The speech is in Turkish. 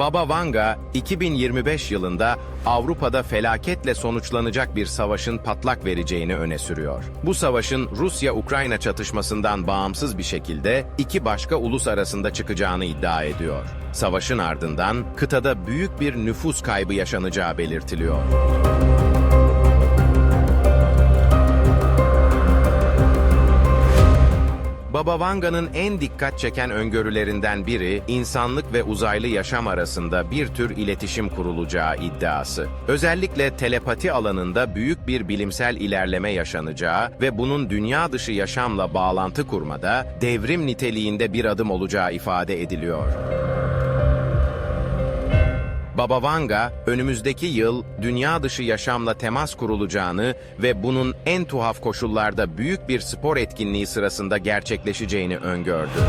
Baba Vanga, 2025 yılında Avrupa'da felaketle sonuçlanacak bir savaşın patlak vereceğini öne sürüyor. Bu savaşın Rusya-Ukrayna çatışmasından bağımsız bir şekilde iki başka ulus arasında çıkacağını iddia ediyor. Savaşın ardından kıtada büyük bir nüfus kaybı yaşanacağı belirtiliyor. Baba Vanga'nın en dikkat çeken öngörülerinden biri, insanlık ve uzaylı yaşam arasında bir tür iletişim kurulacağı iddiası. Özellikle telepati alanında büyük bir bilimsel ilerleme yaşanacağı ve bunun dünya dışı yaşamla bağlantı kurmada devrim niteliğinde bir adım olacağı ifade ediliyor. Baba Vanga, önümüzdeki yıl dünya dışı yaşamla temas kurulacağını ve bunun en tuhaf koşullarda büyük bir spor etkinliği sırasında gerçekleşeceğini öngördü.